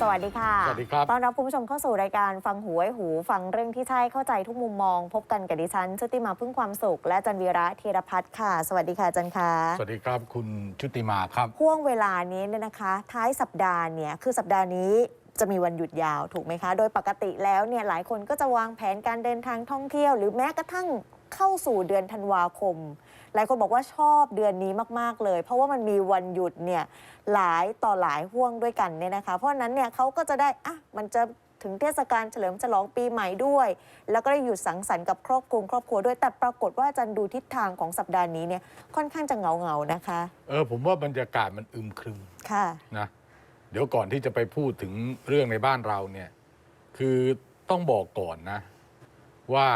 สวัสดีค่ะสวัสดีครับต้อนรับคุณผู้ชมเข้าสู่รายการฟังหูไว้หู ฟังเรื่องที่ใช่เข้าใจทุกมุมมอง พบกันกับดิฉันชุติมาพึ่งความสุข และจันวีระธีรพัฒน์ค่ะ สวัสดีค่ะจันค่ะสวัสดีครับคุณชุติมาครับห่วงเวลานี้เนี่ยนะคะ ท้ายสัปดาห์เนี่ยคือสัปดาห์นี้จะมีวันหยุดยาวถูกไหมคะ โดยปกติแล้วเนี่ยหลายคนก็จะวางแผนการเดินทางท่องเที่ยว หรือแม้กระทั่งเข้าสู่เดือนธันวาคม หลายคนบอกว่าชอบเดือนนี้มาก ๆ เลย เพราะว่ามันมีวันหยุดเนี่ยหลายต่อหลายห่วงด้วยกันเนี่ยนะคะ เพราะฉะนั้นเนี่ยเขาก็จะได้อะมันจะถึงเทศกาลเฉลิมฉลองปีใหม่ด้วย แล้วก็ได้หยุดสังสรรค์กับครอบครัวครอบครัวด้วย แต่ปรากฏว่าอาจันดูทิศทางของสัปดาห์นี้เนี่ยค่อนข้างจะเหงาเงาๆนะคะเออผมว่าบรรยากาศมันอึมครึมค่ะ นะ เดี๋ยวก่อนที่จะไปพูดถึงเรื่องในบ้านเราเนี่ย คือต้องบอกก่อนนะ ว่า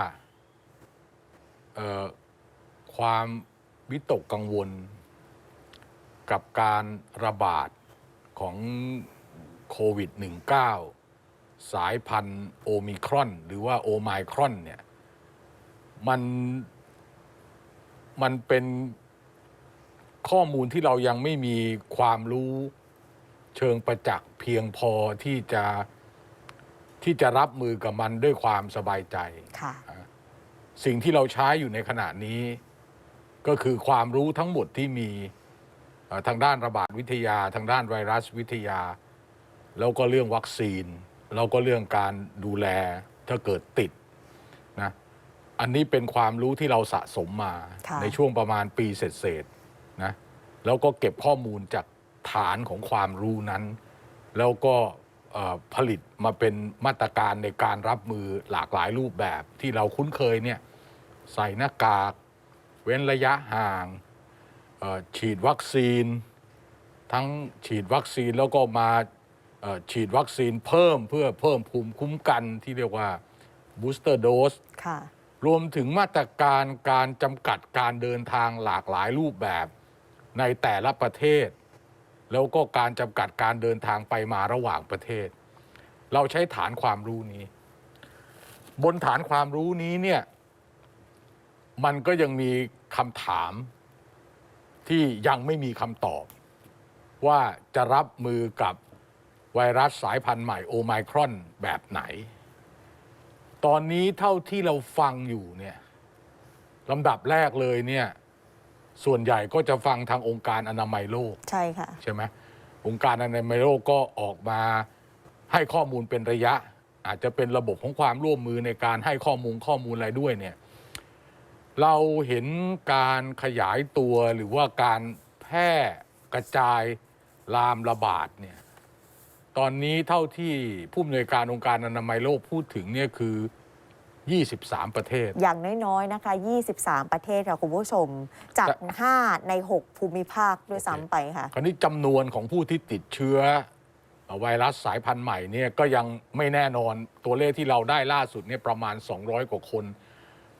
เอ่อ ความวิตกกังวล กับการระบาดของโควิด -19 สายพันธุ์โอมิครอน หรือว่าโอไมครอนเนี่ยมันมันเป็นข้อมูลที่เรายังไม่มีความรู้เชิงประจักษ์เพียงพอที่จะที่จะรับมือกับมันด้วยความสบายใจค่ะสิ่งที่เราใช้อยู่ในขณะนี้ ก็คือความรู้ทั้งหมดที่มีเอ่อทางด้านระบาดวิทยา ทางด้านไวรัสวิทยา แล้วก็เรื่องวัคซีน แล้วก็เรื่องการดูแลถ้าเกิดติดนะอันนี้เป็นความรู้ที่เราสะสมมาค่ะในช่วงประมาณปีเศษๆนะแล้วก็เก็บข้อมูลจากฐานของความรู้นั้น แล้วก็เอ่อผลิตมาเป็นมาตรการในการรับมือหลากหลายรูปแบบที่เราคุ้นเคยเนี่ยใส่หน้ากาก เว้นระยะห่างเอ่อฉีดวัคซีน ทั้งฉีดวัคซีนแล้วก็มาเอ่อฉีดวัคซีนเพิ่มเพื่อเพิ่มภูมิคุ้มกันที่เรียกว่า booster dose ค่ะรวมถึงมาตรการการจำกัดการเดินทางหลากหลายรูปแบบในแต่ละประเทศ แล้วก็การจำกัดการเดินทางไปมาระหว่างประเทศ เราใช้ฐานความรู้นี้ บนฐานความรู้นี้เนี่ยมันก็ยังมี คำถามที่ยังไม่มีคำตอบ ว่าจะรับมือกับไวรัสสายพันธุ์ใหม่โอไมครอนแบบไหน ตอนนี้เท่าที่เราฟังอยู่เนี่ยลำดับแรกเลยเนี่ยส่วนใหญ่ก็จะฟังทางองค์การอนามัยโลก ใช่ค่ะ ใช่ไหมองค์การอนามัยโลกก็ออกมาให้ข้อมูลเป็นระยะ อาจจะเป็นระบบของความร่วมมือในการให้ข้อมูลข้อมูลอะไรด้วยเนี่ย เราเห็นการขยายตัวหรือว่าการแพร่กระจายลามระบาดเนี่ยตอนนี้เท่าที่ผู้อำนวยการองค์การอนามัยโลกพูดถึงเนี่ยคือ 23 ประเทศ อย่างน้อยๆนะคะ 23 ประเทศค่ะคุณผู้ชม จากจะ5ใน 6 ภูมิภาคด้วยซ้ำไปค่ะคราวนี้จำนวนของผู้ที่ติดเชื้อ ไวรัสสายพันธุ์ใหม่เนี่ยก็ยังไม่แน่นอนตัวเลขที่เราได้ล่าสุดเนี่ยประมาณ 200 กว่าคน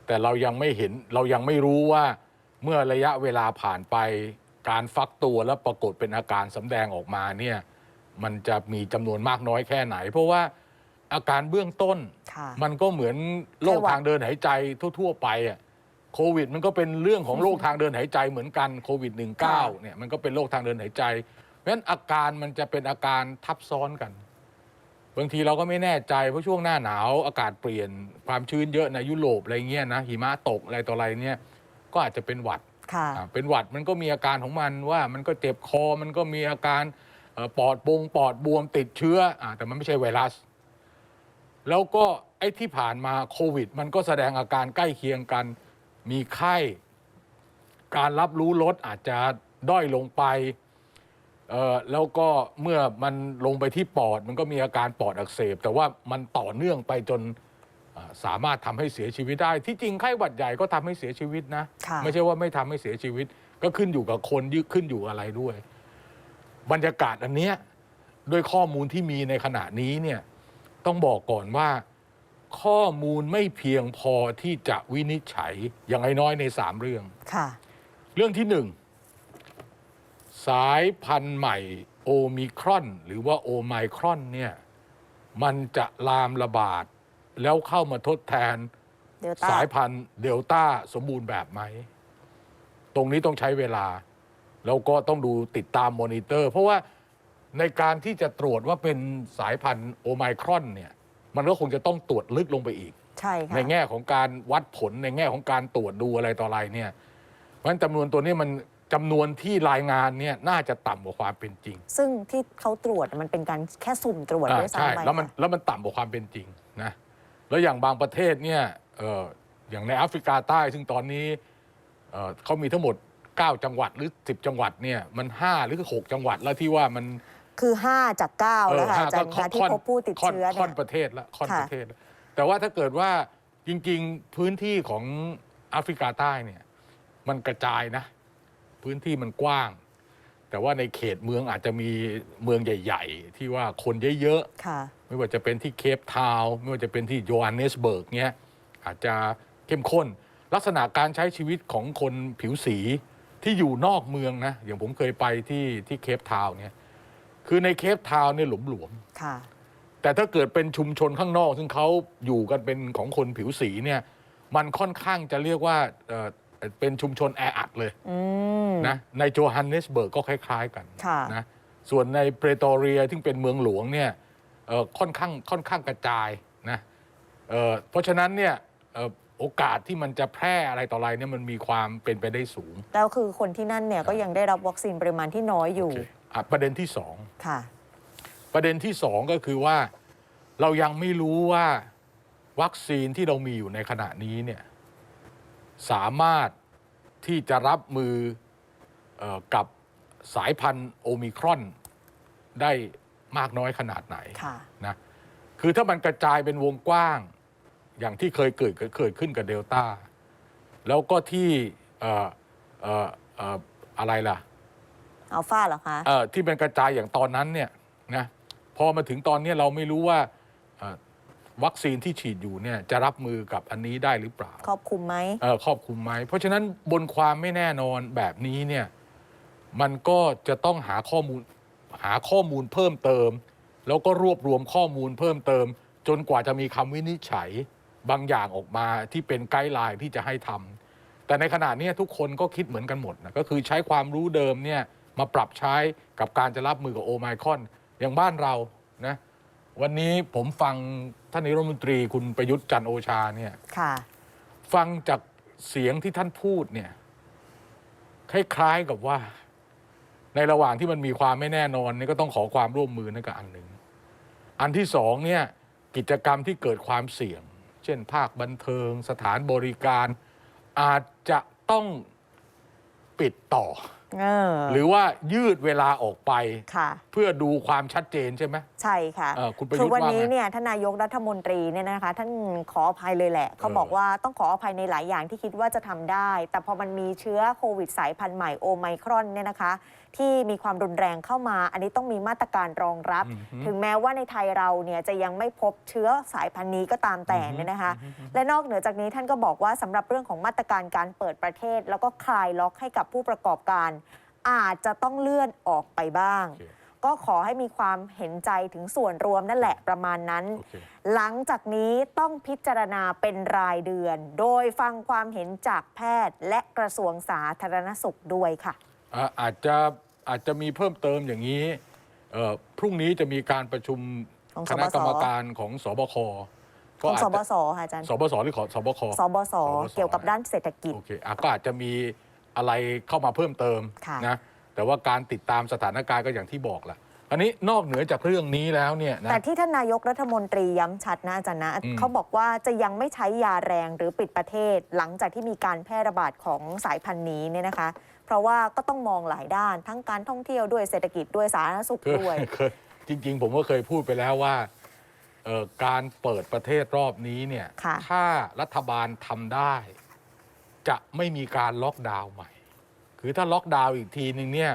แต่เรายังไม่เห็นเรายังไม่รู้ว่าเมื่อระยะเวลาผ่านไปการฟักตัวแล้วปรากฏเป็นอาการสำแดงออกมาเนี่ยมันจะมีจำนวนมากน้อยแค่ไหน เพราะว่าอาการเบื้องต้นค่ะมันก็เหมือนโรคไข้หวัดทางเดินหายใจทั่ว ๆ ไปอะโควิดมันก็เป็นเรื่องของโรคทางเดินหายใจเหมือนกันโควิด -19 เนี่ยมันก็เป็นโรคทางเดินหายใจเพราะฉะนั้นอาการมันจะเป็นอาการทับซ้อนกัน บางทีเราก็ไม่แน่ใจเพราะช่วงหน้าหนาวอากาศเปลี่ยนความชื้นเยอะในยุโรปอะไรเงี้ยนะหิมะตกอะไรต่ออะไรเนี่ยก็อาจจะเป็นหวัดค่ะ อ่าเป็นหวัดมันก็มีอาการของมันว่ามันก็เจ็บคอมันก็มีอาการเอ่อปอดบงปอดบวมติดเชื้ออาแต่มันไม่ใช่ไวรัส แล้วก็ไอ้ที่ผ่านมาโควิด มันก็แสดงอาการใกล้เคียงกันมีไข้ การรับรู้ลดอาจจะด้อยลงไป เอ่อแล้วก็เมื่อมันลงไปที่ปอดมันก็มีอาการปอดอักเสบ แต่ว่ามันต่อเนื่องไปจนอ่าสามารถทำให้เสียชีวิตได้ ที่จริงไข้หวัดใหญ่ก็ทำให้เสียชีวิตนะ ค่ะ ไม่ใช่ว่าไม่ทำให้เสียชีวิต ก็ขึ้นอยู่กับคนยึขึ้นอยู่อะไรด้วย บรรยากาศอันเนี้ยด้วยข้อมูลที่มีในขณะนี้เนี่ยต้องบอกก่อนว่า ข้อมูลไม่เพียงพอที่จะวินิจฉัยอย่างน้อยๆในสามเรื่อง ค่ะ เรื่องที่หนึ่ง สายพันธุ์ใหม่โอมิครอน หรือว่าโอไมครอนเนี่ยมันจะลามระบาด แล้วเข้ามาทดแทนเดลต้าสายพันธุ์เดลต้าสมบูรณ์แบบไหม ตรงนี้ต้องใช้เวลา แล้วก็ต้องดูติดตามมอนิเตอร์ เพราะว่าในการที่จะตรวจว่าเป็นสายพันธุ์โอไมครอนเนี่ยมันก็คงจะต้องตรวจลึกลงไปอีก ใช่ค่ะในแง่ของการวัดผลในแง่ของการตรวจดูอะไรต่ออะไรเนี่ยเพราะฉะนั้นจำนวนตัวนี้มัน จำนวนที่รายงานเนี่ยน่าจะต่ำกว่าความเป็นจริงซึ่งที่เขาตรวจมันเป็นการแค่สุ่มตรวจอ่าด้วยใช่ซ้ำไปแล้วมันค่ะแล้วมันต่ำกว่าความเป็นจริงนะแล้วอย่างบางประเทศเนี่ยเอออย่างในแอฟริกาใต้ ซึ่งตอนนี้เอ่อเขามีทั้งหมด 9 จังหวัดหรือ 10 จังหวัดเนี่ยมัน 5 หรือ 6 จังหวัดแล้วที่ว่ามัน คือ 5 จาก 9 แล้วค่ะอาจารย์ค่คะที่พบผู้ติดค่อนเชื้อค่เนี่อนยประเทศละค่อนค่ะ ประเทศละแต่ว่าถ้าเกิดว่าจริง ๆ พื้นที่ของแอฟริกาใต้เนี่ย มันกระจายนะ พื้นที่มันกว้าง แต่ว่าในเขตเมืองอาจจะมีเมืองใหญ่ ๆ ที่ว่าคนเยอะๆค่ะไม่ว่าจะเป็นที่เคปทาวน์ไม่ว่าจะเป็นที่โยฮันเนสเบิร์กเนี้ยอาจจะเข้มข้น ลักษณะการใช้ชีวิตของคนผิวสีที่อยู่นอกเมืองนะ อย่างผมเคยไปที่ที่เคปทาวน์เนี่ยคือในเคปทาวน์เนี่ยหลวม ค่ะๆแต่ถ้าเกิดเป็นชุมชนข้างนอก ซึ่งเขาอยู่กันเป็นของคนผิวสีเนี่ยมันค่อนข้างจะเรียกว่าเอ่อ เป็นชุมชนแออัดเลยอืมนะในโจฮันเนสเบิร์กก็คล้ายๆกันค่ะ นะส่วนในเปรโตเรียที่เป็นเมืองหลวงเนี่ยเอ่อค่อนข้างค่อนข้างกระจายนะเอ่อเพราะฉะนั้นเนี่ยเอ่อโอกาสที่มันจะแพร่อะไรต่ออะไรเนี่ยมันมีความเป็นไปได้สูง แล้วคือคนที่นั่นเนี่ยก็ยังได้รับวัคซีนปริมาณที่น้อยอยู่โอเคอะประเด็นที่สอง ค่ะ ประเด็นที่สองก็คือว่าเรายังไม่รู้ว่าวัคซีนที่เรามีอยู่ในขณะนี้เนี่ย สามารถที่จะรับมือเออกับสายพันธุ์โอมิครอนได้มากน้อยขนาดไหนค่ะนะคือถ้ามันกระจายเป็นวงกว้าง อย่างที่เคยเกิดเกิดขึ้นกับเดลต้า แล้วก็ที่เอ่อเอ่อเอ่ออะไรล่ะอัลฟาเหรอคะเอ่อที่เป็นกระจายอย่างตอนนั้นเนี่ยนะพอมาถึงตอนนี้เราไม่รู้ว่าเอ่อ วัคซีนที่ฉีดอยู่เนี่ยจะรับมือกับอันนี้ได้หรือเปล่าครอบคลุมไหมเอ่อครอบคลุมไหมเพราะฉะนั้นบนความไม่แน่นอนแบบนี้เนี่ยมันก็จะต้องหาข้อมูลหาข้อมูลเพิ่มเติม แล้วก็รวบรวมข้อมูลเพิ่มเติม จนกว่าจะมีคำวินิจฉัยบางอย่างออกมาที่เป็นไกด์ไลน์ที่จะให้ทำแต่ในขณะเนี้ยทุกคนก็คิดเหมือนกันหมดนะก็คือใช้ความรู้เดิมเนี่ยมาปรับใช้กับการจะรับมือกับโอไมครอนอย่างบ้านเรานะวันนี้ผมฟัง ท่านนายกรัฐมนตรีคุณประยุทธ์จันทร์โอชาเนี่ยค่ะ ฟังจากเสียงที่ท่านพูดเนี่ยคล้ายๆกับว่า ในระหว่างที่มันมีความไม่แน่นอนเนี่ยก็ต้องขอความร่วมมือนั่นกับอันหนึ่งอันที่สองเนี่ยกิจกรรมที่เกิดความเสี่ยง เช่น ภาคบันเทิง สถานบริการ อาจจะต้องปิดต่อเออ หรือว่ายืดเวลาออกไปค่ะเพื่อดูความชัดเจนใช่ไหมใช่ค่ะเออคุณประยุทธ์คือวันว่าไงนี้เนี่ยท่านนายกรัฐมนตรีเนี่ยนะคะ ท่านขออภัยเลยแหละ เขาบอกว่าต้องขออภัยในหลายอย่างที่คิดว่าจะทำได้ แต่พอมันมีเชื้อโควิดสายพันธุ์ใหม่โอไมครอนเนี่ยนะคะ ที่มีความรุนแรงเข้ามา อันนี้ต้องมีมาตรการรองรับอือฮึถึงแม้ว่าในไทยเราเนี่ยจะยังไม่พบเชื้อสายพันธุ์นี้ก็ตามแต่เนี่ยนะคะ และนอกเหนือจากนี้ท่านก็บอกว่าสำหรับเรื่องของมาตรการการเปิดประเทศ แล้วก็คลายล็อกให้กับผู้ประกอบการ อาจจะต้องเลื่อนออกไปบ้างโอเคก็ขอให้มีความเห็นใจถึงส่วนรวมนั่นแหละประมาณนั้นโอเคหลังจากนี้ต้องพิจารณาเป็นรายเดือน โดยฟังความเห็นจากแพทย์และกระทรวงสาธารณสุขด้วยค่ะอะอาจจะ อาจจะมีเพิ่มเติมอย่างนี้เอ่อพรุ่งนี้จะมีการประชุมของคณะกรรมการของสบคของอาจสจะบสค่ะอาจารย์สบสหรือขอสบคสบสสบส เกี่ยวกับด้านเศรษฐกิจ โอเคอะก็อาจจะมีอะไรเข้ามาเพิ่มเติมค่ะ นะ แต่ว่าการติดตามสถานการณ์ก็อย่างที่บอกแหละอันนี้นอกเหนือจากเรื่องนี้แล้วเนี่ยนะ แต่ที่ท่านนายกรัฐมนตรีย้ำชัดนะอาจารย์นะอืม เขาบอกว่าจะยังไม่ใช้ยาแรงหรือปิดประเทศ หลังจากที่มีการแพร่ระบาดของสายพันธุ์นี้เนี่ยนะคะ เพราะว่าก็ต้องมองหลายด้านทั้งการท่องเที่ยวด้วยเศรษฐกิจด้วยสาธารณสุขเคยด้วย เคยจริง ๆ ผมก็เคยพูดไปแล้วว่าเอ่อการเปิดประเทศรอบนี้เนี่ย ค่ะ ถ้ารัฐบาลทำได้ จะไม่มีการล็อกดาวน์ใหม่ คือถ้าล็อกดาวน์อีกทีหนึ่งเนี่ย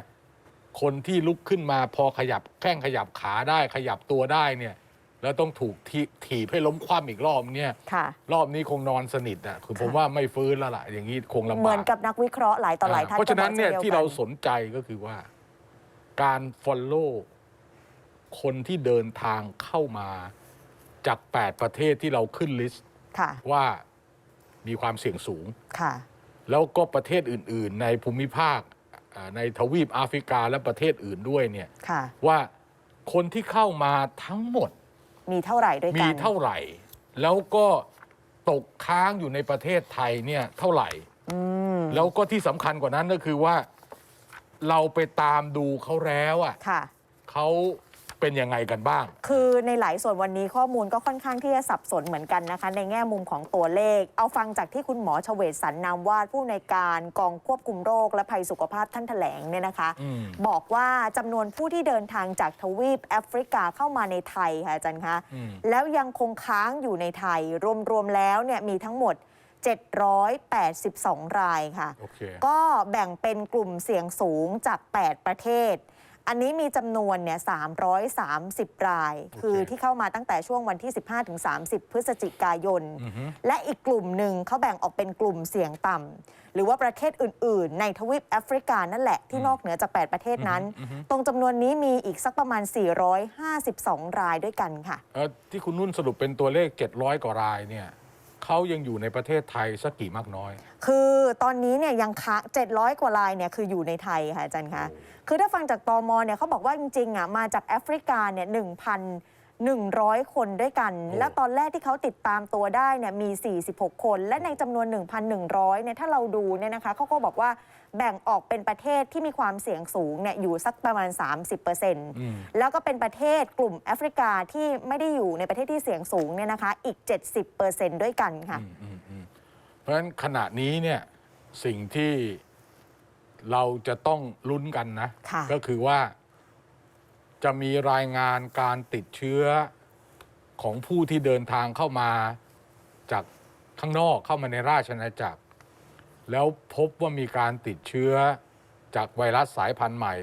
คนที่ลุกขึ้นมาพอขยับแข้งขยับขาได้ขยับตัวได้เนี่ย แล้วต้องถูกทีถีบให้ล้มคว่ำอีกรอบเนี่ยค่ะรอบนี้คงนอนสนิทอะคือผมค่ะว่าไม่ฟื้นแล้วล่ะอย่างนี้คงลำบากเหมือนกับนักวิเคราะห์หลายต่อหลายท่านเพราะฉะนั้นเนี่ยก็บอกที่ช่เราดีวกันสนใจก็คือว่า การ follow คนที่เดินทางเข้ามาจาก 8 ประเทศที่เราขึ้นลิสต์ค่ะว่ามีความเสี่ยงสูงค่ะแล้วก็ประเทศอื่น ๆ ในภูมิภาคอ่าในทวีปแอฟริกาและประเทศอื่นด้วยเนี่ยค่ะว่าคนที่เข้ามาทั้งหมด มีเท่าไหร่ด้วยมีกันเท่าไหร่ แล้วก็ตกค้างอยู่ในประเทศไทยเนี่ยเท่าไหร่ อืมแล้วก็ที่สำคัญกว่านั้นก็คือว่า เราไปตามดูเขาแล้วอะค่ะ เขา เป็นยังไงกันบ้าง คือในหลายส่วนวันนี้ข้อมูลก็ค่อนข้างที่จะสับสนเหมือนกันนะคะ ในแง่มุมของตัวเลข เอาฟังจากที่คุณหมอเฉวตสันนามวาดผู้ในวยการกองควบคุมโรคและภัยสุขภาพท่านแถลงเนี่ยนะคะอืมบอกว่าจำนวนผู้ที่เดินทางจากทวีปแอฟริกาเข้ามาในไทยค่ะอาจารย์คะอืมแล้วยังคงค้างอยู่ในไทยรวมๆแล้วเนี่ยมีทั้งหมด782 รายค่ะโอเคก็แบ่งเป็นกลุ่มเสี่ยงสูงจาก 8 ประเทศ อันนี้มีจำนวนเนี่ย330 รายโอเคคือที่เข้ามาตั้งแต่ช่วงวันที่ 15-30 พฤศจิกายน อือฮึ และอีกกลุ่มหนึ่งเขาแบ่งออกเป็นกลุ่มเสี่ยงต่ำหรือว่าประเทศอื่น ๆ ในทวีปแอฟริกานั่นแหละที่นอกเหนือจาก 8 ประเทศนั้นอือฮึตรงจำนวนนี้มีอีกสักประมาณ 452 รายด้วยกันค่ะ เอ่อที่คุณนุ่นสรุปเป็นตัวเลข 700 กว่ารายเนี่ย เขายังอยู่ในประเทศไทยสักกี่มากน้อยคือคือตอนนี้เนี่ยยังค้าง700 กว่ารายเนี่ยคืออยู่ในไทยค่ะอาจารย์คะโอ้คือถ้าฟังจากตอมเนี่ยเขาบอกว่าจริงๆอะมาจากแอฟริกาเนี่ย 1,100 คนด้วยกัน และตอนแรกที่เขาติดตามตัวได้เนี่ยมี 46 คน และในจำนวน 1,100เนี่ยถ้าเราดูเนี่ยนะคะเขาก็บอกว่าแบ่งออกเป็นประเทศที่มีความเสี่ยงสูงเนี่ยอยู่สักประมาณ 30%อืมแล้วก็เป็นประเทศกลุ่มแอฟริกาที่ไม่ได้อยู่ในประเทศที่เสี่ยงสูงเนี่ยนะคะอีก 70%ด้วยกันค่ะอืมอืมอืมเพราะฉะนั้นขณะนี้เนี่ยสิ่งที่เราจะต้องลุ้นกันนะค่ะก็คือว่า จะมีรายงานการติดเชื้อของผู้ที่เดินทางเข้ามาจากข้างนอกเข้ามาในราชอาณาจักร แล้วพบว่ามีการติดเชื้อจากไวรัสสายพันธุ์ใหม่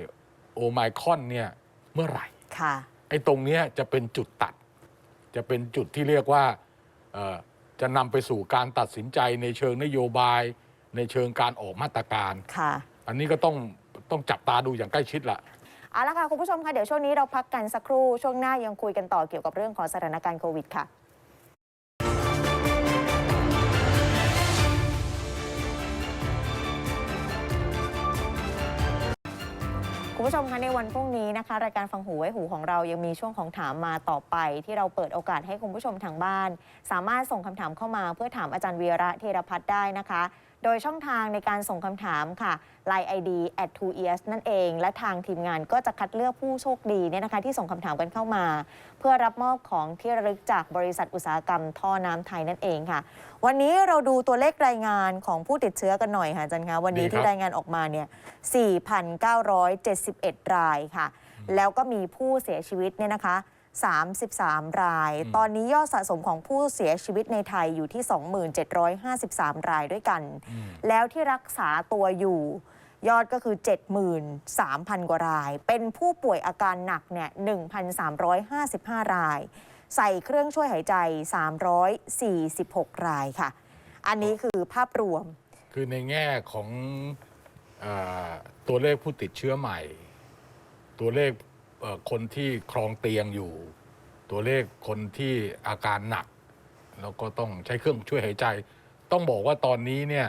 โอไมครอนเนี่ยเมื่อไหร่ค่ะไอ้ตรงเนี้ยจะเป็นจุดตัด จะเป็นจุดที่เรียกว่าเอ่อจะนำไปสู่การตัดสินใจในเชิงนโยบาย ในเชิงการออกมาตรการ ค่ะ อันนี้ก็ต้องต้องจับตาดูอย่างใกล้ชิดละ เอาละค่ะ คุณผู้ชมค่ะ เดี๋ยวช่วงนี้เราพักกันสักครู่ ช่วงหน้ายังคุยกันต่อเกี่ยวกับเรื่องของสถานการณ์โควิดค่ะคุณผู้ชมคะในวันพรุ่งนี้นะคะ รายการฟังหูไว้หูของเรายังมีช่วงของถามมาต่อไป ที่เราเปิดโอกาสให้คุณผู้ชมทางบ้าน สามารถส่งคำถามเข้ามาเพื่อถามอาจารย์วีระเทรพัฒน์ได้นะคะ โดยช่องทางในการส่งคำถามค่ะ Line ID at 2 ears นั่นเอง และทางทีมงานก็จะคัดเลือกผู้โชคดีเนี่ยนะคะ ที่ส่งคำถามกันเข้ามา เพื่อรับมอบของที่ระลึกจากบริษัทอุตสาหกรรมท่อน้ำไทยนั่นเองค่ะ วันนี้เราดูตัวเลขรายงานของผู้ติดเชื้อกันหน่อยค่ะอาจารย์คะวันนี้ดีครับ ที่รายงานออกมาเนี่ย4,971 รายค่ะ แล้วก็มีผู้เสียชีวิตเนี่ยนะคะ 33 ราย ตอนนี้ยอดสะสมของผู้เสียชีวิตในไทยอยู่ที่ 2753 รายด้วยกันอืมแล้วที่รักษาตัวอยู่ยอดก็คือ 73,000 กว่าราย เป็นผู้ป่วยอาการหนักเนี่ย1,355 ราย ใส่เครื่องช่วยหายใจ 346 รายค่ะ อันนี้คือภาพรวม คือในแง่ของเออตัวเลขผู้ติดเชื้อใหม่ ตัวเลขเอ่อ คนที่ครองเตียงอยู่ ตัวเลขคนที่อาการหนัก แล้วก็ต้องใช้เครื่องช่วยหายใจ ต้องบอกว่าตอนนี้เนี่ย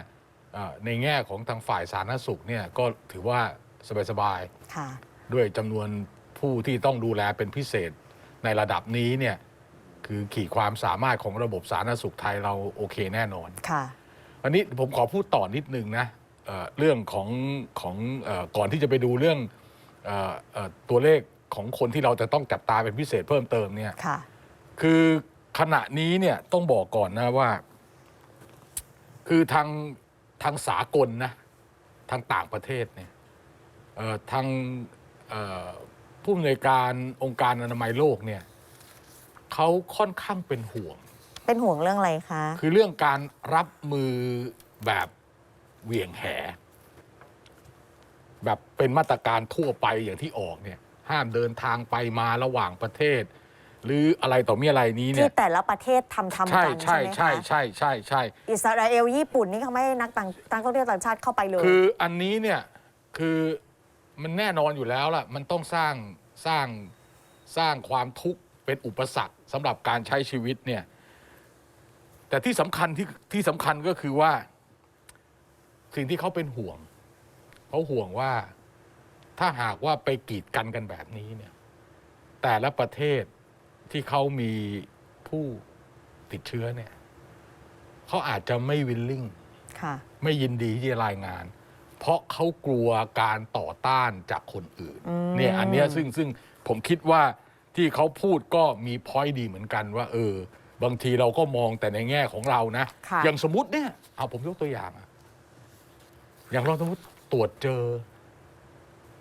เอ่อในแง่ของทางฝ่ายสาธารณสุขเนี่ยก็ถือว่าสบายค่ะๆด้วยจำนวนผู้ที่ต้องดูแลเป็นพิเศษในระดับนี้เนี่ยคือขีดความสามารถของระบบสาธารณสุขไทยเราโอเคแน่นอนค่ะอันนี้ผมขอพูดต่อนิดนึงนะเอ่อเรื่องของของเออก่อนที่จะไปดูเรื่องเออเอ่อตัวเลข ของคนที่เราจะต้องจับตาเป็นพิเศษเพิ่มเติมเนี่ย ค่ะ คือขณะนี้เนี่ยต้องบอกก่อนนะว่า คือทางทางสากลนะทางต่างประเทศเนี่ยเอ่อทางเอ่อผู้อำนวยการองค์การอนามัยโลกเนี่ยเขาค่อนข้างเป็นห่วง เป็นห่วงเรื่องอะไรคะ คือเรื่องการรับมือแบบเหวี่ยงแห แบบเป็นมาตรการทั่วไปอย่างที่ออกเนี่ย ห้ามเดินทางไปมาระหว่างประเทศ หรืออะไรต่อมีอะไรนี้เนี่ที่ย แต่ละประเทศทำทำใช่กันใช่ใช่ไหมใช่คะใช่ใช่ใช่ อิสราเอลญี่ปุ่นนี่เขาไม่ให้นักต่างต่างท่องเที่ยวต่างชาติเข้าไปเลย คืออันนี้เนี่ยคือมันแน่นอนอยู่แล้วล่ะ มันต้องสร้างสร้างสร้างความทุกข์เป็นอุปสรรคสำหรับการใช้ชีวิตเนี่ย แต่ที่สำคัญที่ที่สำคัญก็คือว่า สิ่งที่เขาเป็นห่วงเขาห่วงว่า ถ้าหากว่าไปกีดกันกันแบบนี้เนี่ยแตแต่ละประเทศที่เขามีผู้ติดเชื้อเนี่ยเขาอาจจะไม่วิลลิ่งค่ะไม่ยินดีที่จะรายงาน เพราะเขากลัวการต่อต้านจากคนอื่นอืมเนี่ยอันเนี้ยซึ่งซึ่งผมคิดว่าที่เขาพูดก็มีพอยต์ดีเหมือนกันว่า เออ บางทีเราก็มองแต่ในแง่ของเรานะค่ะอย่างสมมติเนี่ยเอาผมยกตัวอย่างอะอย่างเราสมมติตรวจเจอ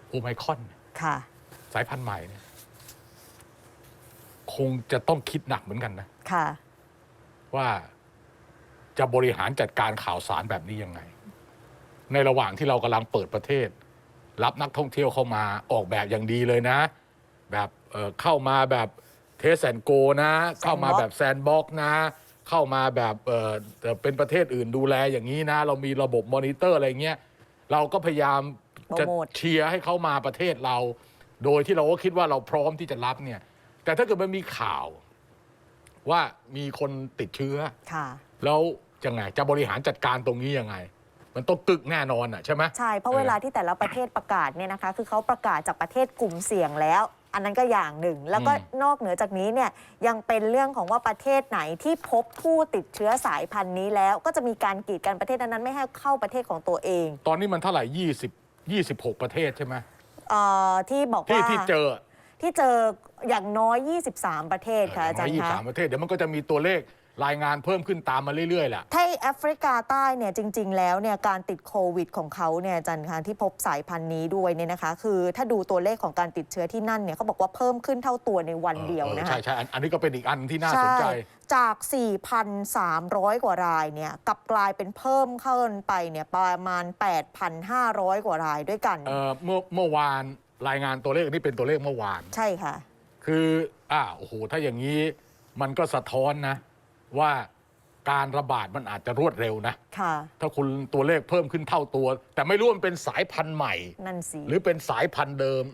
โอไมครอนเนี่ยค่ะ สายพันธุ์ใหม่เนี่ยคงจะต้องคิดหนักเหมือนกันนะ ค่ะ ว่าจะบริหารจัดการข่าวสารแบบนี้ยังไง ในระหว่างที่เรากำลังเปิดประเทศ รับนักท่องเที่ยวเข้ามาออกแบบอย่างดีเลยนะ แบบเอ่อเข้ามาแบบเทสแอนโกนะ เข้ามาแบบแซนบ็อกนะ เข้ามาแบบเอ่อเอ่อเป็นประเทศอื่นดูแลอย่างนี้นะ เรามีระบบมอนิเตอร์อะไรเงี้ย เราก็พยายาม จะโปรโมท เชียร์ให้เขามาประเทศเรา โดยที่เราก็คิดว่าเราพร้อมที่จะรับเนี่ย แต่ถ้าเกิดมันมีข่าวว่ามีคนติดเชื้อ ค่ะ แล้วยังไงจะบริหารจัดการตรงนี้ยังไง มันต้องกึกแน่นอนอะใช่ไหม ใช่ เพราะเออเวลาที่แต่ละประเทศประกาศเนี่ยนะคะ คือเขาประกาศจากประเทศกลุ่มเสี่ยงแล้ว อันนั้นก็อย่างหนึ่ง แล้วก็นอกเหนือจากนี้เนี่ยยังเป็นเรื่องของว่าประเทศไหนที่พบผู้ติดเชื้อสายพันธุ์นี้แล้ว ก็จะมีการกีดกันประเทศนั้นๆไม่ให้เข้าประเทศของตัวเอง ตอนนี้มันเท่าไหร่ยี่สิบ ยี่สิบหกประเทศใช่ไหมเอ่อที่บอกที่ว่าที่เจอที่เจออย่างน้อย 23 ประเทศค่ะอาจารย์ยี่คะสามประเทศเดี๋ยวมันก็จะมีตัวเลข รายงานเพิ่มขึ้นตามมาเรื่อยๆแหละที่แอฟริกาใต้เนี่ยจริง ๆ แล้วเนี่ยการติดโควิดของเขาเนี่ยอาจารย์คะที่พบสายพันธุ์นี้ด้วยเนี่ยนะคะ คือถ้าดูตัวเลขของการติดเชื้อที่นั่นเนี่ยเขาบอกว่าเพิ่มขึ้นเท่าตัวในวันเดียวออนะคะใช่ใช่อันอันนี้ก็เป็นอีกอันที่น่าสนใจจาก 4,300 กว่ารายเนี่ยกลับกลายเป็นเพิ่มขึ้นไปเนี่ยประมาณ 8,500 กว่ารายด้วยกันเอ่อเมื่อเมื่อวานรายงานตัวเลขอันนี้เป็นตัวเลขเมื่อวาน ใช่ค่ะ คืออ่าโอ้โหถ้าอย่างนี้มันก็สะท้อนนะ ว่าการระบาดมันอาจจะรวดเร็วนะ ค่ะ ถ้าคุณตัวเลขเพิ่มขึ้นเท่าตัว แต่ไม่รู้มันเป็นสายพันธุ์ใหม่ นั่นสิ หรือเป็นสายพันธุ์เดิม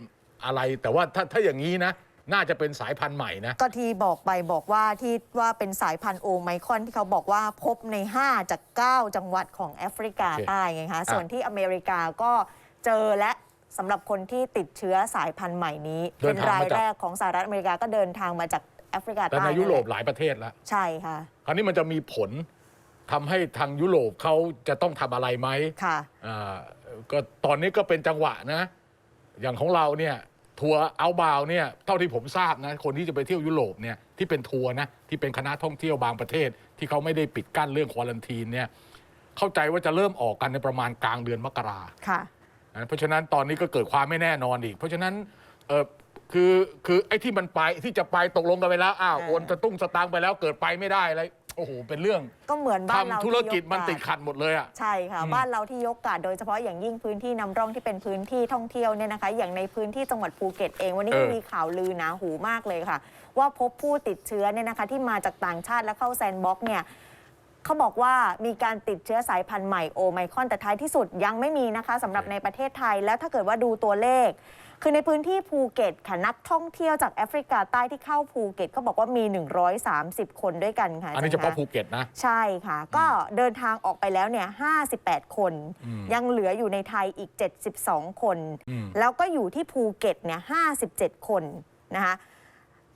อะไร แต่ว่าถ้าถ้าอย่างนี้นะ น่าจะเป็นสายพันธุ์ใหม่นะ ก็ที่บอกไปบอกว่าที่ว่าเป็นสายพันธุ์โอไมครอนที่เขาบอกว่าพบใน 5 จาก 9 จังหวัดของแอฟริกาโอเคใต้ไงคะส่วนที่อเมริกาก็เจอและสำหรับคนที่ติดเชื้อสายพันธุ์ใหม่นี้เป็นรายแรกของสหรัฐอเมริกาก็เดินทางมาจาก แอฟริกาแต่ใต้ในยุโรปนั่นหแหละลายประเทศแล้ว ใช่ค่ะ คราวนี้มันจะมีผลทำให้ทางยุโรปเขาจะต้องทำอะไรไหมค่ะ อ่าก็ตอนนี้ก็เป็นจังหวะนะ อย่างของเราเนี่ย ทัวร์เอาบาวเนี่ยเท่าที่ผมทราบนะ คนที่จะไปเที่ยวยุโรปเนี่ยที่เป็นทัวร์นะ ที่เป็นคณะท่องเที่ยวบางประเทศ ที่เขาไม่ได้ปิดกั้นเรื่องควอลันทีนเนี่ยเข้าใจว่าจะเริ่มออกกันในประมาณกลางเดือนมกรา ค่ะ นะเพราะฉะนั้นตอนนี้ก็เกิดความไม่แน่นอนอีก เพราะฉะนั้นเออ คือคือไอ้ที่มันไปที่จะไปตกลงกันไปแล้วอ้าวเออโอนสตุ้งสตางค์ไปแล้วเกิดไปไม่ได้อะไรโอ้โหเป็นเรื่องก็เหมือนบ้านเราทำธุรกิจที่ยมันติดาดขัดหมดเลยอะใช่ค่ะอืมบ้านเราที่ยกกาดโดยเฉพาะอย่างยิ่งพื้นที่นำร่องที่เป็นพื้นที่ท่องเที่ยวเนี่ยนะคะ อย่างในพื้นที่จังหวัดภูเก็ตเองวันนี้ก็มีข่าวลือหนาหูมากเลยค่ะ ว่าพบผู้ติดเชื้อเนี่ยนะคะ ที่มาจากต่างชาติและเข้าแซนด์บ็อกซ์เนี่ยเขาบอกว่ามีการติดเชื้อสายพันธุ์ใหม่โอไมครอนแต่ท้ายที่สุดยังไม่มีนะคะสำหรับในประเทศไทยแล้วถ้าเกิดว่าดูตัวเลข คือในพื้นที่ภูเก็ตค่ะนักท่องเที่ยวจากแอฟริกาใต้ที่เข้าภูเก็ตเขาบอกว่ามี 130 คนด้วยกันค่ะอันนี้าเฉจารย์พาะคะภูเก็ตนะ ใช่ค่ะ ก็เดินทางออกไปแล้วเนี่ย 58 คนอืมยังเหลืออยู่ในไทยอีก 72 คนอืมแล้วก็อยู่ที่ภูเก็ตเนี่ย 57 คนนะคะ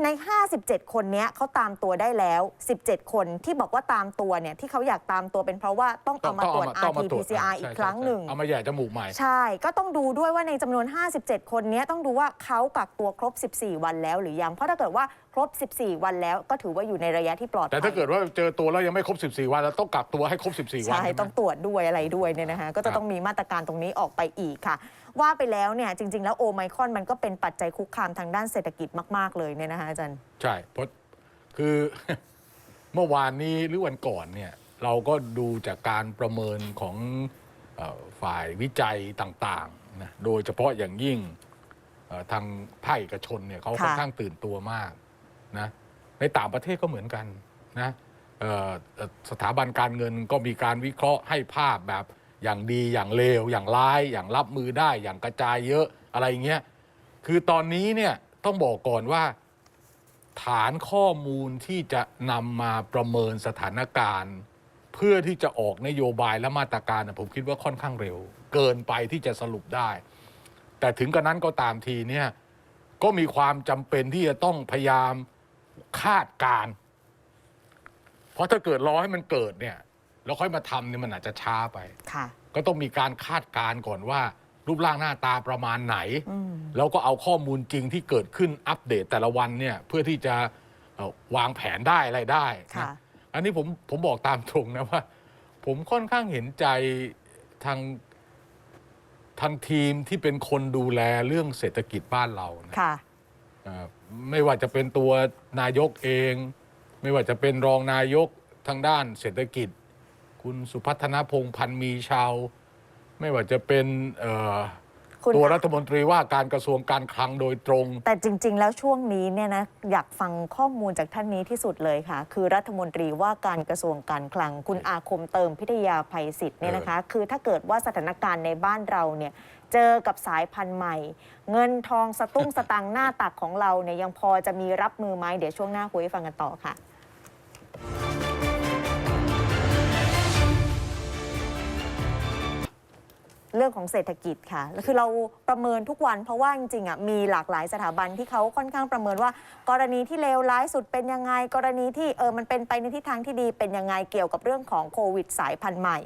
ใน 57 คนเนี้ยเขาตามตัวได้แล้ว 17 คนที่บอกว่าตามตัวเนี่ยที่เขาอยากตามตัวเป็นเพราะว่าต้องเอามาตรวจ ต้องมาตรวจ RT-PCR ใช่อีกใช่ครั้งหนึ่งใช่เอามาแย่จมูกใหม่ ใช่ ก็ต้องดูด้วยว่าในจำนวน 57 คนเนี้ยต้องดูว่าเขากักตัวครบ 14 วันแล้วหรือยัง เพราะถ้าเกิดว่าครบ 14 วันแล้วก็ถือว่าอยู่ในระยะที่ปลอดภัยแต่ถ้าเกิดว่าเจอตัวแล้วยังไม่ครบ 14 วัน แล้วต้องกักตัวให้ครบ 14 วันใช่ใช่ไหม ต้องตรวจด้วยอะไรด้วยเนี่ยนะคะก็ครัจะบต้องมีมาตรการตรงนี้ออกไปอีกค่ะ ว่าไปแล้วเนี่ยจริง ๆ แล้วโอไมครอนมันก็เป็นปัจจัยคุกคามทางด้านเศรษฐกิจมาก ๆ เลยเนี่ยนะคะอาจารย์ ใช่เพราะคือ เมื่อวานนี้หรือวันก่อนเนี่ยเราก็ดูจากการประเมินของเออฝ่ายวิจัยต่างๆนะโดยเฉพาะอย่างยิ่งเอ่อทางภาคเอกชนเนี่ยเขาค่ะ ค่อนข้างตื่นตัวมากนะในต่างประเทศก็เหมือนกันนะเอ่อเอ่อสถาบันการเงินก็มีการวิเคราะห์ให้ภาพแบบ อย่างดีอย่างเลว อย่างร้าย อย่างรับมือได้ อย่างกระจายเยอะอะไรเงี้ยคือตอนนี้เนี่ยต้องบอกก่อนว่า ฐานข้อมูลที่จะนำมาประเมินสถานการณ์ เพื่อที่จะออกนโยบายและมาตรการผมคิดว่าค่อนข้างเร็ว เกินไปที่จะสรุปได้ แต่ถึงกระนั้นก็ตามทีเนี่ยก็ก็มีความจำเป็นที่จะต้องพยายามคาดการณ์เพราะถ้าเกิดรอให้มันเกิดเนี่ย แล้วค่อยมาทำเนี่ยมันอาจจะช้าไป ค่ะ ก็ต้องมีการคาดการณ์ก่อนว่า รูปร่างหน้าตาประมาณไหน อืม แล้วก็เอาข้อมูลจริงที่เกิดขึ้นอัปเดตแต่ละวันเนี่ยเพื่อที่จะเอ่อวางแผนได้อะไรได้นะค่ะ อันนี้ผมผมบอกตามตรงนะว่า ผมค่อนข้างเห็นใจทางทางทีมที่เป็นคนดูแลเรื่องเศรษฐกิจบ้านเรานะ ค่ะเอ่อไม่ว่าจะเป็นตัวนายกเอง ไม่ว่าจะเป็นรองนายกทางด้านเศรษฐกิจ คุณสุพัฒนพงษ์พันธ์มีชาว ไม่ว่าจะเป็นเอ่อคุณตัวรัฐมนตรีว่าการกระทรวงการคลังโดยตรง แต่จริง ๆ แล้วช่วงนี้เนี่ยนะอยากฟังข้อมูลจากท่านนี้ที่สุดเลยค่ะ คือรัฐมนตรีว่าการกระทรวงการคลัง คุณอาคมเติมพิทยาภัยศิษย์เนี่ยนะคะ คือถ้าเกิดว่าสถานการณ์ในบ้านเราเนี่ยเจอกับสายพันธุ์ใหม่ เงินทองสตุ้งสตังค์หน้าตักของเราเนี่ยยังพอจะมีรับมือไหมเดี๋ยวช่วงหน้าคุยให้ฟังกันต่อค่ะ เรื่องของเศรษฐกิจค่ะ คือเราประเมินทุกวันเพราะว่าจริงๆอะมีหลากหลายสถาบันที่เขาค่อนข้างประเมินว่า กรณีที่เลวร้ายสุดเป็นยังไง กรณีที่เออมันเป็นไปในทิศทางที่ดีเป็นยังไงเกี่ยวกับเรื่องของโควิดสายพันธุ์ใหม่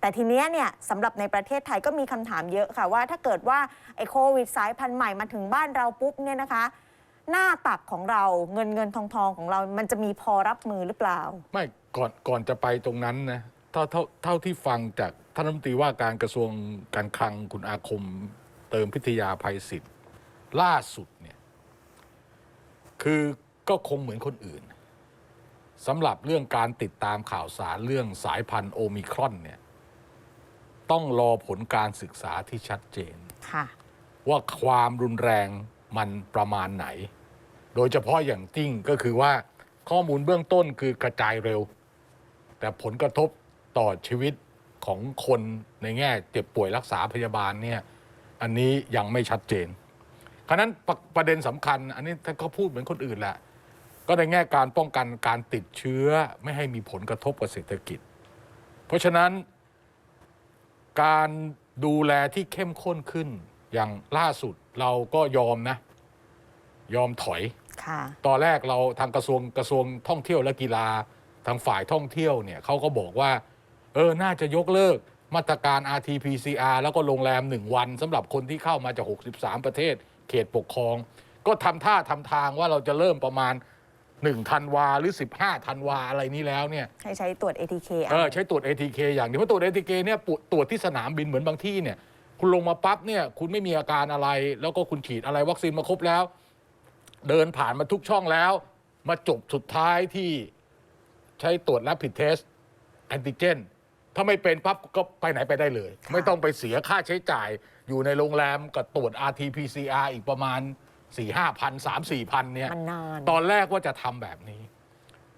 แต่ทีเนี้ยเนี่ยสำหรับในประเทศไทยก็มีคำถามเยอะค่ะว่าถ้าเกิดว่าไอ้โควิดสายพันธุ์ใหม่มาถึงบ้านเราปุ๊บเนี่ยนะคะ หน้าตักของเราเงินเงินทองทองของเรา มันจะมีพอรับมือหรือเปล่า ไม่ก่อนก่อนจะไปตรงนั้นนะเท่าเท่าเท่าที่ฟังจาก ท่านรัฐมนตรีว่าการกระทรวงการคลังคุณอาคม เติมพิทยาภัยศิษย์ล่าสุดเนี่ยคือก็คงเหมือนคนอื่นสำหรับเรื่องการติดตามข่าวสารเรื่องสายพันธุ์โอมิครอนเนี่ยต้องรอผลการศึกษาที่ชัดเจนค่ะว่าความรุนแรงมันประมาณไหน โดยเฉพาะอย่างจริงก็คือว่าข้อมูลเบื้องต้นคือกระจายเร็ว แต่ผลกระทบต่อชีวิต ของคนในแง่เจ็บป่วยรักษาพยาบาลเนี่ยอันนี้ยังไม่ชัดเจนฉะนั้นประประเด็นสำคัญ อันนี้ท่านก็พูดเหมือนคนอื่นแหละก็ในแง่การป้องกันการติดเชื้อไม่ให้มีผลกระทบกับเศรษฐกิจ เพราะฉะนั้นการดูแลที่เข้มข้นขึ้นอย่างล่าสุดเราก็ยอมนะ ยอมถอยค่ะตอนแรกเราทางกระทรวงกระทรวงท่องเที่ยวและกีฬาทางฝ่ายท่องเที่ยวเนี่ยเขาก็บอกว่า เออน่าจะยกเลิกมาตรการ RT-PCR แล้วก็โรงแรมหนึ่งวันสำหรับคนที่เข้ามาจาก 63 ประเทศ เขตปกครอง ก็ทำท่าทำทางว่าเราจะเริ่มประมาณ1ธันวาหรือ 15ธันวาอะไรนี้แล้วเนี่ยให้ใช้ตรวจ ATK เออใช้ตรวจ ATK อย่างเดียวเพราะตรวจ ATK เนี่ยปุตรวจที่สนามบินเหมือนบางที่เนี่ย คุณลงมาปั๊บเนี่ย คุณไม่มีอาการอะไร แล้วก็คุณฉีดอะไรวัคซีนมาครบแล้ว เดินผ่านมาทุกช่องแล้ว มาจบสุดท้ายที่ใช้ตรวจ rapid test แอนติเจน ถ้าไม่เป็นปั๊บก็ไปไหนไปได้เลยค่ะไม่ต้องไปเสียค่าใช้จ่าย อยู่ในโรงแรมกับตรวจ RT-PCR อีกประมาณ 4 5พัน3 4พันเนี่ยมันนาน ตอนแรกว่าจะทำแบบนี้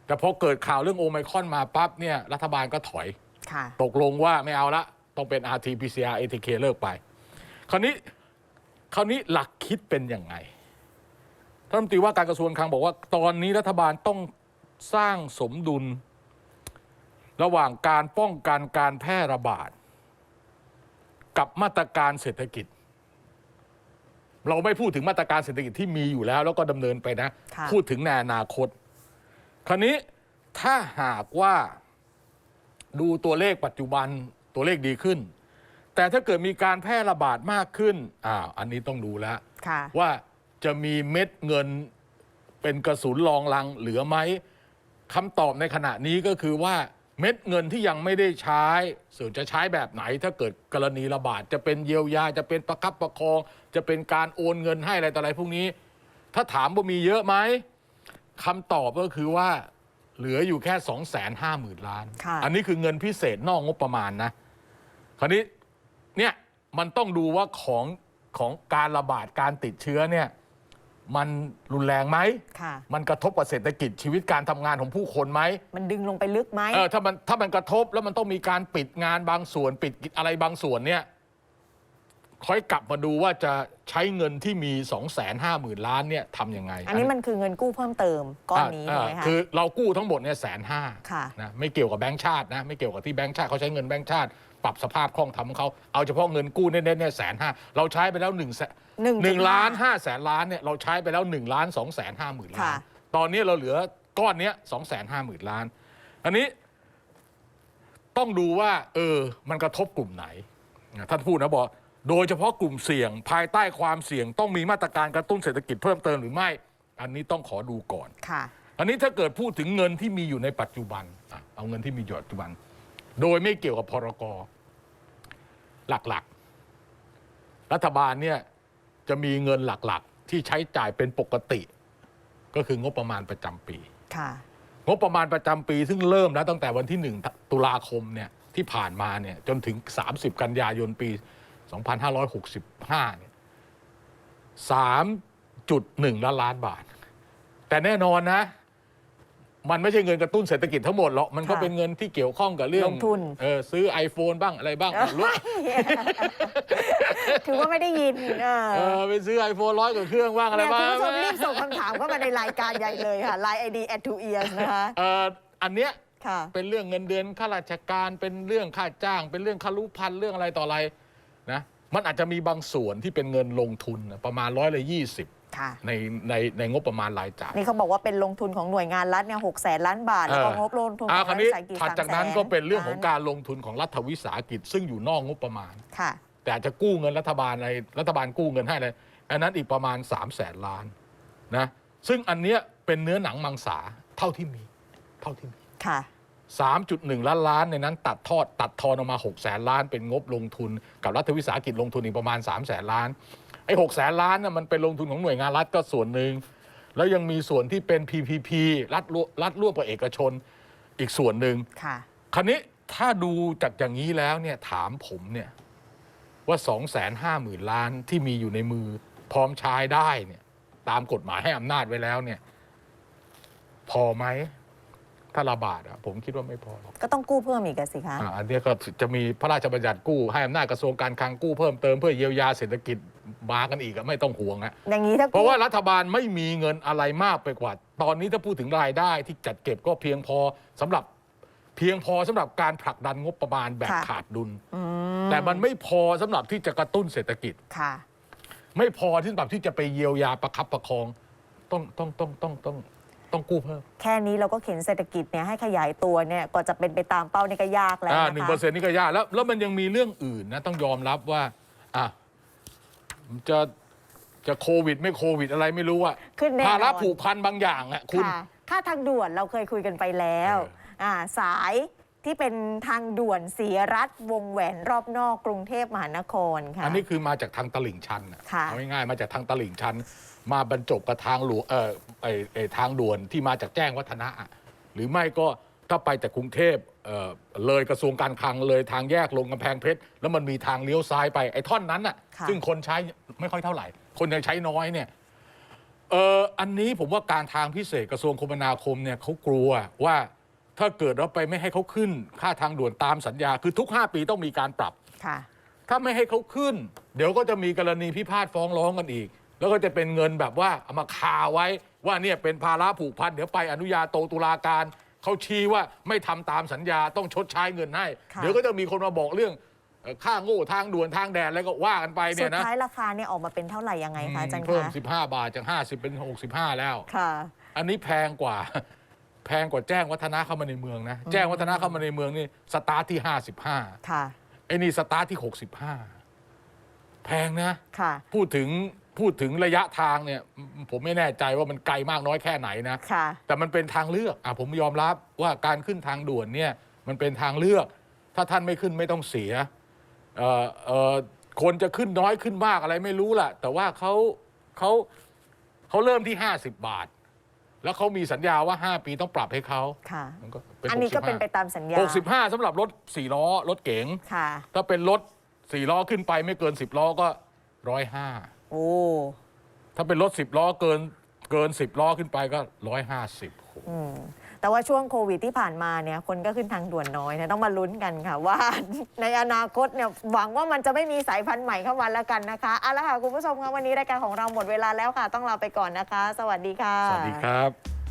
แต่พอเกิดข่าวเรื่องโอไมครอนมาปั๊บเนี่ยรัฐบาลก็ถอย ค่ะ ตกลงว่าไม่เอาละ ต้องเป็น RT PCR ATK เลิกไป คราวนี้ คราวนี้หลักคิดเป็นยังไงท่านรัฐมนตรีว่าการกระทรวงคลังบอกว่า ตอนนี้รัฐบาลต้องสร้างสมดุล ระหว่างการป้องกันการแพร่ระบาด กับมาตรการเศรษฐกิจ เราไม่พูดถึงมาตรการเศรษฐกิจที่มีอยู่แล้ว แล้วก็ดำเนินไปนะค่ะพูดถึงในอนาคต คราวนี้ถ้าหากว่าดูตัวเลขปัจจุบันตัวเลขดีขึ้น แต่ถ้าเกิดมีการแพร่ระบาดมากขึ้นอ่าวอันนี้ต้องดูแล้วค่ะว่าจะมีเม็ดเงินเป็นกระสุนรองลังเหลือไหมคำตอบในขณะนี้ก็คือว่า เม็ดเงินที่ยังไม่ได้ใช้ส่วนจะใช้แบบไหน ถ้าเกิดกรณีระบาด จะเป็นเยียวยา จะเป็นประคับประคอง จะเป็นการโอนเงินให้อะไรต่ออะไรพวกนี้ ถ้าถามว่ามีเยอะไหมคำตอบก็คือว่าเหลืออยู่แค่ 2 5 0 0 0 0 ล้าน ค่ะ อันนี้คือเงินพิเศษนอกงบประมาณนะ คราวนี้เนี่ยมันต้องดูว่าของของการระบาดการติดเชื้อเนี่ย มันรุนแรงไหม ค่ะ มันกระทบกับเศรษฐกิจชีวิตการทำงานของผู้คนไหมมันดึงลงไปลึกไหม เออถ้ามันถ้ามันกระทบแล้วมันต้องมีการปิดงานบางส่วน ปิดอะไรบางส่วนเนี่ยค่อยกลับมาดูว่าจะใช้เงินที่มี 2 5 0 0 0 0ล้านเนี่ยทำยังไงอันนี้มันคือเงินกู้เพิ่มเติมก้อนนี้อ่าถูกไหมคะ คือเรากู้ทั้งหมดเนี่ยแสนห้าค่ะ นะไม่เกี่ยวกับแบงก์ชาตินะไม่เกี่ยวกับที่แบงก์ชาติเขาใช้เงินแบงก์ชาติ ปรับสภาพคล่องทำของเขาเอาเฉพาะเงินกู้เน้นๆเนี่ยแสนห้าเราใช้ไปแล้วหนึ่งแสนหนึ่งหนึ่งล้านห้าแสนล้านเนี่ยเราใช้ไปแล้วหนึ่งล้านสองแสนห้าหมื่นล้าค่ะนตอนนี้เราเหลือก้อนเนี้ยสองแสนห้าหมื่นล้าน อันนี้ต้องดูว่า เออ มันกระทบกลุ่มไหนนะท่านพูดนะบอก โดยเฉพาะกลุ่มเสี่ยง ภายใต้ความเสี่ยง ต้องมีมาตรการกระตุ้นเศรษฐกิจเพิ่มเติมหรือไม่ อันนี้ต้องขอดูก่อน ค่ะ อันนี้ถ้าเกิดพูดถึงเงินที่มีอยู่ในปัจจุบันอะเอาเงินที่มีอยู่ปัจจุบัน โดยไม่เกี่ยวกับพรก หลักๆ รัฐบาลเนี่ยจะมีเงินหลักๆ ที่ใช้จ่ายเป็นปกติ ก็คืองบประมาณประจำปี ค่ะ งบประมาณประจำปี ซึ่งเริ่มแล้วตั้งแต่วันที่ 1 ตุลาคมเนี่ยที่ผ่านมาเนี่ยจนถึง 30 กันยายนปี 2565เนี่ย3.1 ล้านล้านบาท แต่แน่นอนนะ มันไม่ใช่เงินกระตุ้นเศรษฐกิจทั้งหมดหรอก มันก็ค่ะเป็นเงินที่เกี่ยวข้องกับเรื่องลงทุน เออซื้อ iPhone บ้างอะไรบ้างไม่รู้ถือว่าไม่ได้ยินเออเออไปซื้อ iPhone ร้อยกว่าเครื่องบ้างอะไรเนี่ยบ้าคุณงผู้ชมรีบส่งคำถามเข้ามาในรายการใหญ่เลยค่ะ Line ID at two ears นะคะ เอออันเนี้ยค่ะ เป็นเรื่องเงินเดือนข้าราชการเป็นเรื่องค่าจ้าง เป็นเรื่องคารุพันธ์เรื่องอะไรต่ออะไรนะมันอาจจะมีบางส่วนที่เป็นเงินลงทุนนะประมาณร้อยละยี่สิบ ค่ะ ในในในงบประมาณรายจ่ายนี่เขาบอกว่าเป็นลงทุนของหน่วยงานรัฐเนี่ยหกแสนล้านบาท แล้วก็เอองบลงทุนขอ่าองครารัวฐนี้วิสาหกิจถัดจากนั้น300,000ก็เป็นเรื่องของล้นการลงทุนของรัฐวิสาหกิจ ซึ่งอยู่นอกงบประมาณ ค่ะ แต่อาจจะกู้เงินรัฐบาลอะไรรัฐบาลกู้เงินให้เลยอันนั้นอีกประมาณ3ามแสนล้านนะซึ่งอันเนี้ยเป็นเนื้อหนังมังสาเท่าที่มีเท่าที่มี ค่ะ 3.1 ล้านล้านในนั้นตัดทอดตัดทอนออกมา6แสนล้านเป็นงบลงทุน กับรัฐวิสาหกิจลงทุนอีกประมาณ3แสนล้าน ไอ้6แสนล้านน่ะมันเป็นลงทุนของหน่วยงานรัฐก็ส่วนหนึ่งแล้วยังมีส่วนที่เป็น PPP รัฐร่วรัฐร่วมกับเอกชนอีกส่วนหนึ่งค่ะคราวนี้ถ้าดูจากอย่างนี้แล้วเนี่ยถามผมเนี่ยว่า 2 5 0 0 0 0 ล้านที่มีอยู่ในมือพร้อมใช้ได้เนี่ย ตามกฎหมายให้อำนาจไว้แล้วเนี่ย พอไหมถ้าระบาดอะผมคิดว่าไม่พอหรอกก็ต้องกู้เพิ่มอีกอะสิคะอะอันเนี้ยก็จะมีพระราชบัญญัติกู้ให้อำนาจกระทรวงการคลังกู้เพิ่มเติมเพื่อเยียวยาเศรษฐกิจ มากันอีกอะไม่ต้องห่วงอะอย่างนี้ถ้าเพราะกู้ว่ารัฐบาลไม่มีเงินอะไรมากไปกว่า ตอนนี้ถ้าพูดถึงรายได้ที่จัดเก็บก็เพียงพอสำหรับเพียงพอสำหรับการผลักดันงบประมาณแบบขาดดุล อืแต่มันไม่พอสำหรับที่จะกระตุ้นเศรษฐกิจ ค่ะ ไม่พอที่สำหรับที่จะไปเยียวยาประคับประคอง ต้องต้องต้องต้องต้องต้องกู้เพิ่มแค่นี้เราก็เข็นเศรษฐกิจเนี่ยให้ขยายตัวเนี่ยก็จะเป็นไปตามเป้านี่ก็ยากแล้วอ่านะหนึ่งคะเปอร์เซ็นต์นี่ก็ยากแล้วแล้วมันยังมีเรื่องอื่นนะต้องยอมรับว่าอะ จะจะโควิด ไม่โควิดอะไรไม่รู้อะขึ้นแน่นอน ภาระผูกพันบางอย่างอะคุณ ค่ะค่าทางด่วนเราเคยคุยกันไปแล้วเอออ่าสายที่เป็นทางด่วนสีรัฐวงแหวนรอบนอกกรุงเทพมหานครค่ะ อันนี้คือมาจากทางตลิ่งชันน่ะค่ะเอาง่ายๆมาจากทางตลิ่งชัน มาบรรจบกับทางหลวงเออไอไอทางด่วนที่มาจากแจ้งวัฒนะอะหรือไม่ก็ ถ้าไปจากกรุงเทพเอ่อเลยกระทรวงการคลังเลยทางแยกลงกำแพงเพชร แล้วมันมีทางเลี้ยวซ้ายไปไอ้ท่อนนั้นน่ะค่ะ ซึ่งคนใช้ไม่ค่อยเท่าไหร่ คนยังใช้น้อยเนี่ยเอออันนี้ผมว่าการทางพิเศษกระทรวงคมนาคมเนี่ยเขากลัวว่าถ้าเกิดเราไปไม่ให้เขาขึ้น ค่าทางด่วนตามสัญญา คือทุก 5 ปีต้องมีการปรับค่ะถ้าไม่ให้เขาขึ้น เดี๋ยวก็จะมีกรณีพิพาทฟ้องร้องกันอีก แล้วก็จะเป็นเงินแบบว่าเอามาคาไว้ว่าเนี่ยเป็นภาระผูกพันเดี๋ยวไปอนุญาโตตุลาการ เขาชี้ว่าไม่ทำตามสัญญาต้องชดใช้เงินให้ ค่ะ เดี๋ยวก็จะมีคนมาบอกเรื่องเอ่อค่าโง่ทางด่วนทางแดนอะไรก็ว่ากันไปเนี่สุยดนะท้ายราคาเนี่ยออกมาเป็นเท่าไหร่ยังไงคะอาจารย์เพิ่ม คะ15 บาทจาก 50 เป็น 65 แล้ว ค่ะ อันนี้แพงกว่า แพงกว่าแจ้งวัฒนะเข้ามาในเมืองนะแจ้งวัฒนะเข้ามาในเมืองนี่สตาร์ทที่ 55ค่ะไอ้นี่สตาร์ทที่ 65 แพงนะ ค่ะ พูดถึง พูดถึงระยะทางเนี่ยมผมไม่แน่ใจว่ามันไกลมากน้อยแค่ไหนนะ ค่ะแต่มันเป็นทางเลือกอะผมยอมรับว่าการขึ้นทางด่วนเนี่ยมันเป็นทางเลือก ถ้าท่านไม่ขึ้นไม่ต้องเสียเอ่อเอ่อคนจะขึ้นน้อยขึ้นมากอะไรไม่รู้ล่ะ แต่ว่าเขาเขาเขาเริ่มที่ 50 บาท แล้วเขามีสัญญาว่า 5 ปีต้องปรับให้เขาค่ะ มันก็เป็นอันนี้ก็เป็นไปตามสัญญา 65สำหรับรถ4ล้อรถเก๋ง ค่ะ ถ้าเป็นรถ4ล้อขึ้นไปไม่เกิน 10ล้อก็ร้อยห้า โอ้ ถ้าเป็นรถ10ล้อเกินเกิน10ล้อขึ้นไปก็ร้อยห้าสิบอืมแต่ว่าช่วงโควิดที่ผ่านมาเนี่ยคนก็ขึ้นทางด่วนน้อยนะต้องมาลุ้นกันค่ะ ว่า ในอนาคตเนี่ยหวังว่ามันจะไม่มีสายพันธุ์ใหม่เข้ามาแล้วกันนะคะเอาละค่ะคุณผู้ชมคะวันนี้รายการของเราหมดเวลาแล้วค่ะ ต้องลาไปก่อนนะคะ สวัสดีค่ะ สวัสดีครับ